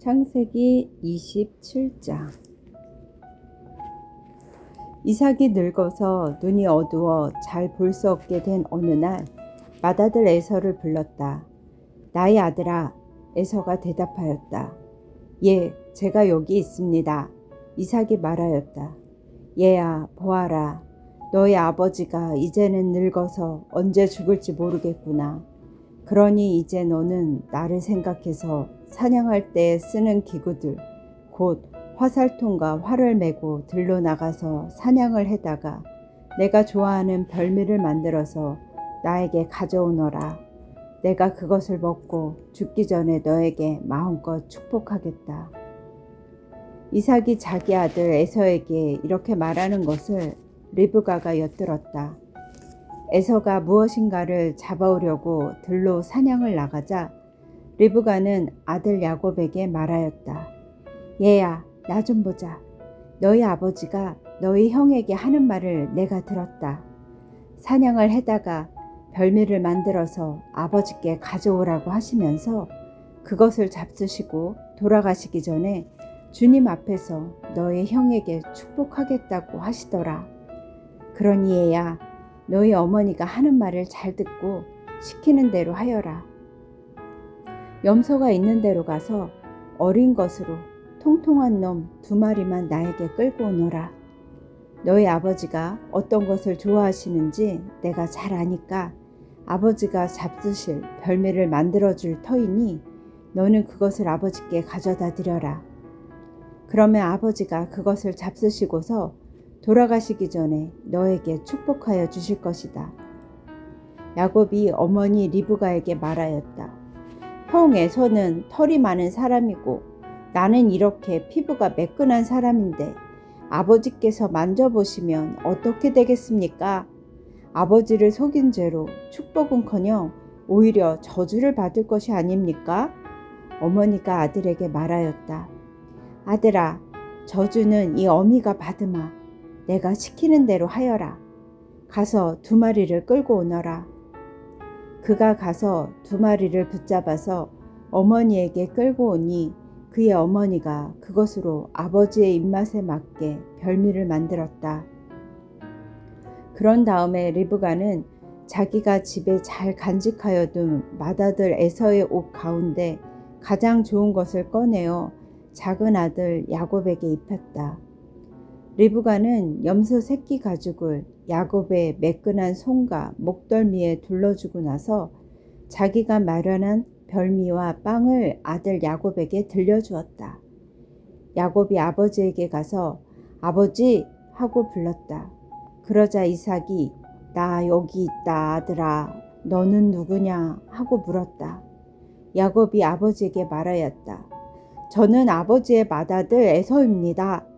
창세기 27장 이삭이 늙어서 눈이 어두워 잘 볼 수 없게 된 어느 날 맏아들 에서를 불렀다. 나의 아들아 에서가 대답하였다. 예, 제가 여기 있습니다. 이삭이 말하였다. 얘야, 보아라. 너의 아버지가 이제는 늙어서 언제 죽을지 모르겠구나. 그러니 이제 너는 나를 생각해서 사냥할 때 쓰는 기구들, 곧 화살통과 활을 메고 들로 나가서 사냥을 해다가 내가 좋아하는 별미를 만들어서 나에게 가져오너라. 내가 그것을 먹고 죽기 전에 너에게 마음껏 축복하겠다. 이삭이 자기 아들 에서에게 이렇게 말하는 것을 리브가가 엿들었다. 에서가 무엇인가를 잡아오려고 들로 사냥을 나가자 리브가는 아들 야곱에게 말하였다. 얘야, 나 좀 보자. 너희 아버지가 너희 형에게 하는 말을 내가 들었다. 사냥을 해다가 별미를 만들어서 아버지께 가져오라고 하시면서 그것을 잡수시고 돌아가시기 전에 주님 앞에서 너희 형에게 축복하겠다고 하시더라. 그러니 얘야, 너희 어머니가 하는 말을 잘 듣고 시키는 대로 하여라. 염소가 있는 대로 가서 어린 것으로 통통한 놈 두 마리만 나에게 끌고 오너라. 너희 아버지가 어떤 것을 좋아하시는지 내가 잘 아니까 아버지가 잡수실 별미를 만들어 줄 터이니 너는 그것을 아버지께 가져다 드려라. 그러면 아버지가 그것을 잡수시고서 돌아가시기 전에 너에게 축복하여 주실 것이다. 야곱이 어머니 리브가에게 말하였다. 형 에서는 털이 많은 사람이고 나는 이렇게 피부가 매끈한 사람인데 아버지께서 만져보시면 어떻게 되겠습니까? 아버지를 속인 죄로 축복은커녕 오히려 저주를 받을 것이 아닙니까? 어머니가 아들에게 말하였다. 아들아, 저주는 이 어미가 받으마. 내가 시키는 대로 하여라. 가서 두 마리를 끌고 오너라. 그가 가서 두 마리를 붙잡아서 어머니에게 끌고 오니 그의 어머니가 그것으로 아버지의 입맛에 맞게 별미를 만들었다. 그런 다음에 리브가는 자기가 집에 잘 간직하여 둔 맏아들 에서의 옷 가운데 가장 좋은 것을 꺼내어 작은 아들 야곱에게 입혔다. 리브가는 염소 새끼 가죽을 야곱의 매끈한 손과 목덜미에 둘러주고 나서 자기가 마련한 별미와 빵을 아들 야곱에게 들려주었다. 야곱이 아버지에게 가서 아버지 하고 불렀다. 그러자 이삭이 나 여기 있다 아들아 너는 누구냐 하고 물었다. 야곱이 아버지에게 말하였다. 저는 아버지의 맏아들 에서입니다.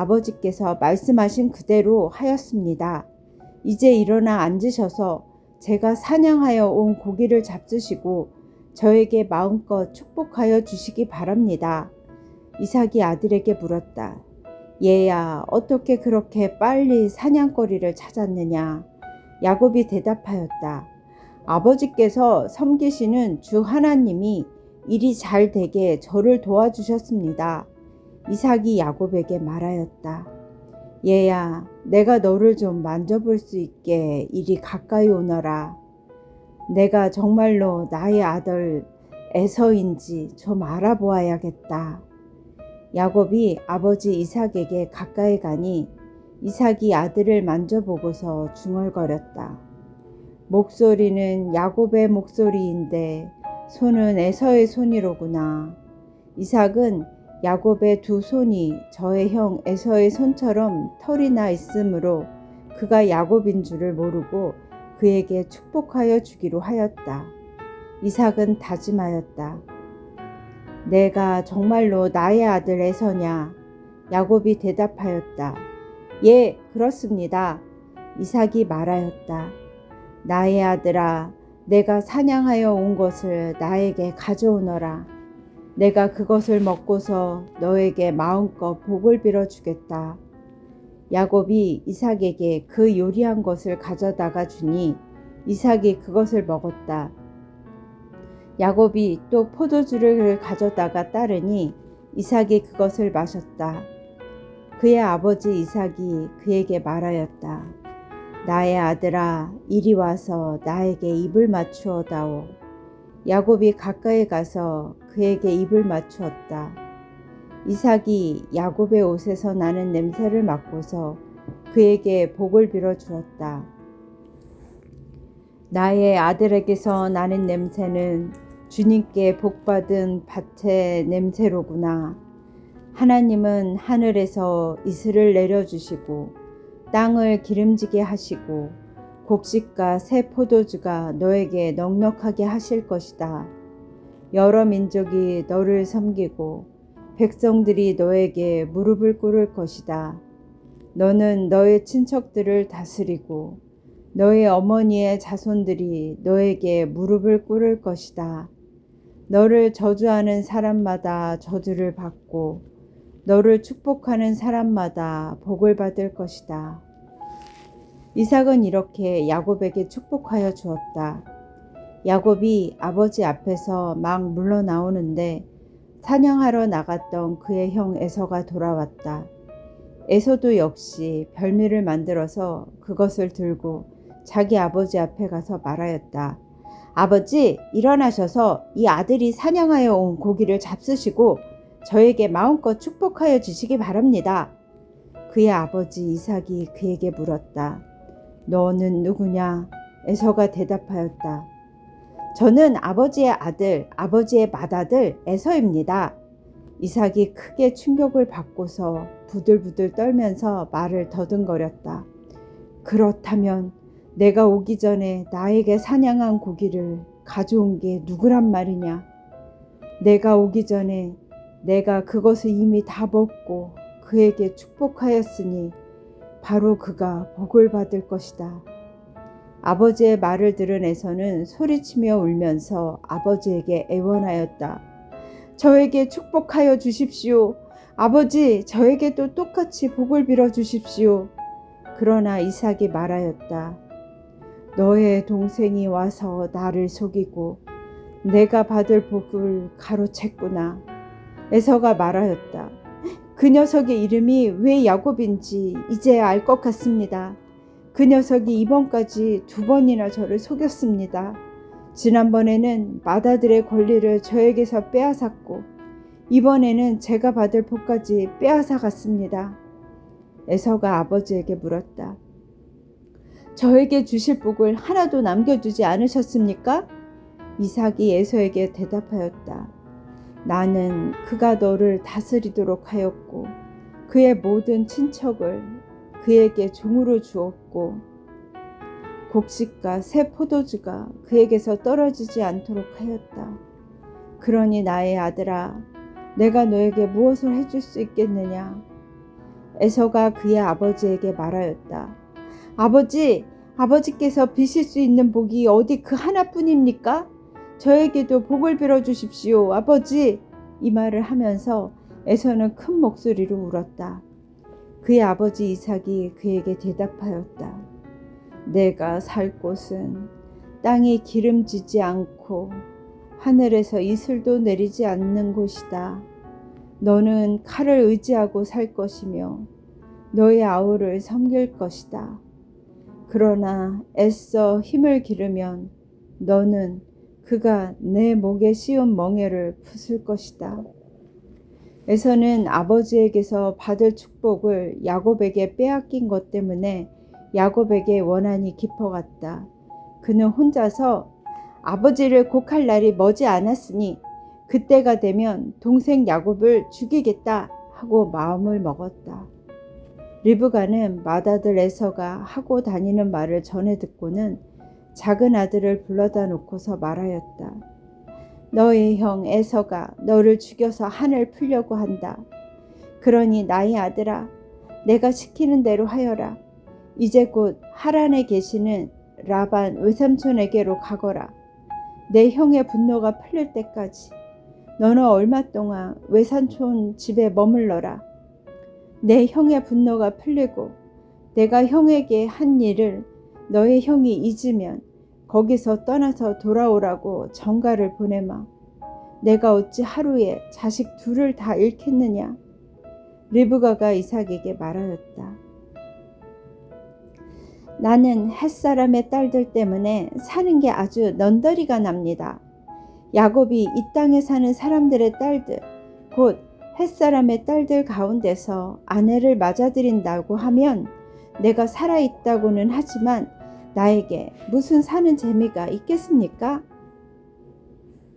아버지께서 말씀하신 그대로 하였습니다. 이제 일어나 앉으셔서 제가 사냥하여 온 고기를 잡수시고 저에게 마음껏 축복하여 주시기 바랍니다. 이삭이 아들에게 물었다. 얘야, 어떻게 그렇게 빨리 사냥거리를 찾았느냐? 야곱이 대답하였다. 아버지께서 섬기시는 주 하나님이 일이 잘 되게 저를 도와주셨습니다. 이삭이 야곱에게 말하였다. 얘야, 내가 너를 좀 만져볼 수 있게 이리 가까이 오너라. 내가 정말로 나의 아들 에서인지 좀 알아보아야겠다. 야곱이 아버지 이삭에게 가까이 가니 이삭이 아들을 만져보고서 중얼거렸다. 목소리는 야곱의 목소리인데 손은 에서의 손이로구나. 이삭은 야곱의 두 손이 저의 형 에서의 손처럼 털이 나 있으므로 그가 야곱인 줄을 모르고 그에게 축복하여 주기로 하였다. 이삭은 다짐하였다. 내가 정말로 나의 아들 에서냐? 야곱이 대답하였다. 예, 그렇습니다. 이삭이 말하였다. 나의 아들아, 내가 사냥하여 온 것을 나에게 가져오너라. 내가 그것을 먹고서 너에게 마음껏 복을 빌어 주겠다. 야곱이 이삭에게 그 요리한 것을 가져다가 주니 이삭이 그것을 먹었다. 야곱이 또 포도주를 가져다가 따르니 이삭이 그것을 마셨다. 그의 아버지 이삭이 그에게 말하였다. 나의 아들아, 이리 와서 나에게 입을 맞추어다오. 야곱이 가까이 가서 그에게 입을 맞추었다. 이삭이 야곱의 옷에서 나는 냄새를 맡고서 그에게 복을 빌어 주었다. 나의 아들에게서 나는 냄새는 주님께 복받은 밭의 냄새로구나. 하나님은 하늘에서 이슬을 내려주시고 땅을 기름지게 하시고 곡식과 새 포도주가 너에게 넉넉하게 하실 것이다. 여러 민족이 너를 섬기고 백성들이 너에게 무릎을 꿇을 것이다. 너는 너의 친척들을 다스리고 너의 어머니의 자손들이 너에게 무릎을 꿇을 것이다. 너를 저주하는 사람마다 저주를 받고 너를 축복하는 사람마다 복을 받을 것이다. 이삭은 이렇게 야곱에게 축복하여 주었다. 야곱이 아버지 앞에서 막 물러나오는데 사냥하러 나갔던 그의 형 에서가 돌아왔다. 에서도 역시 별미를 만들어서 그것을 들고 자기 아버지 앞에 가서 말하였다. 아버지, 일어나셔서 이 아들이 사냥하여 온 고기를 잡수시고 저에게 마음껏 축복하여 주시기 바랍니다. 그의 아버지 이삭이 그에게 물었다. 너는 누구냐? 에서가 대답하였다. 저는 아버지의 아들, 아버지의 맏아들 에서입니다. 이삭이 크게 충격을 받고서 부들부들 떨면서 말을 더듬거렸다. 그렇다면 내가 오기 전에 나에게 사냥한 고기를 가져온 게 누구란 말이냐? 내가 오기 전에 내가 그것을 이미 다 먹고 그에게 축복하였으니 바로 그가 복을 받을 것이다. 아버지의 말을 들은 에서는 소리치며 울면서 아버지에게 애원하였다. 저에게 축복하여 주십시오. 아버지, 저에게도 똑같이 복을 빌어 주십시오. 그러나 이삭이 말하였다. 너의 동생이 와서 나를 속이고 내가 받을 복을 가로챘구나. 에서가 말하였다. 그 녀석의 이름이 왜 야곱인지 이제 알것 같습니다. 그 녀석이 이번까지 두 번이나 저를 속였습니다. 지난번에는 마다들의 권리를 저에게서 빼앗았고 이번에는 제가 받을 복까지 빼앗아 갔습니다. 에서가 아버지에게 물었다. 저에게 주실 복을 하나도 남겨두지 않으셨습니까? 이삭이 에서에게 대답하였다. 나는 그가 너를 다스리도록 하였고 그의 모든 친척을 그에게 종으로 주었고 곡식과 새 포도주가 그에게서 떨어지지 않도록 하였다. 그러니 나의 아들아, 내가 너에게 무엇을 해줄 수 있겠느냐? 에서가 그의 아버지에게 말하였다. 아버지, 아버지께서 비실 수 있는 복이 어디 그 하나뿐입니까? 저에게도 복을 빌어 주십시오, 아버지. 이 말을 하면서 에서는 큰 목소리로 울었다. 그의 아버지 이삭이 그에게 대답하였다. 내가 살 곳은 땅이 기름지지 않고 하늘에서 이슬도 내리지 않는 곳이다. 너는 칼을 의지하고 살 것이며 너의 아우를 섬길 것이다. 그러나 애써 힘을 기르면 너는 그가 내 목에 씌운 멍에를 부술 것이다. 에서는 아버지에게서 받을 축복을 야곱에게 빼앗긴 것 때문에 야곱에게 원한이 깊어갔다. 그는 혼자서 아버지를 곡할 날이 머지 않았으니 그때가 되면 동생 야곱을 죽이겠다 하고 마음을 먹었다. 리브가는 맏아들 에서가 하고 다니는 말을 전해 듣고는 작은 아들을 불러다 놓고서 말하였다. 너의 형 에서가 너를 죽여서 하늘 풀려고 한다. 그러니 나의 아들아, 내가 시키는 대로 하여라. 이제 곧 하란에 계시는 라반 외삼촌에게로 가거라. 내 형의 분노가 풀릴 때까지 너는 얼마 동안 외삼촌 집에 머물러라. 내 형의 분노가 풀리고 내가 형에게 한 일을 너의 형이 잊으면 거기서 떠나서 돌아오라고 정가를 보내마. 내가 어찌 하루에 자식 둘을 다 잃겠느냐? 리브가가 이삭에게 말하였다. 나는 햇사람의 딸들 때문에 사는 게 아주 넌더리가 납니다. 야곱이 이 땅에 사는 사람들의 딸들, 곧 햇사람의 딸들 가운데서 아내를 맞아들인다고 하면 내가 살아있다고는 하지만 나에게 무슨 사는 재미가 있겠습니까?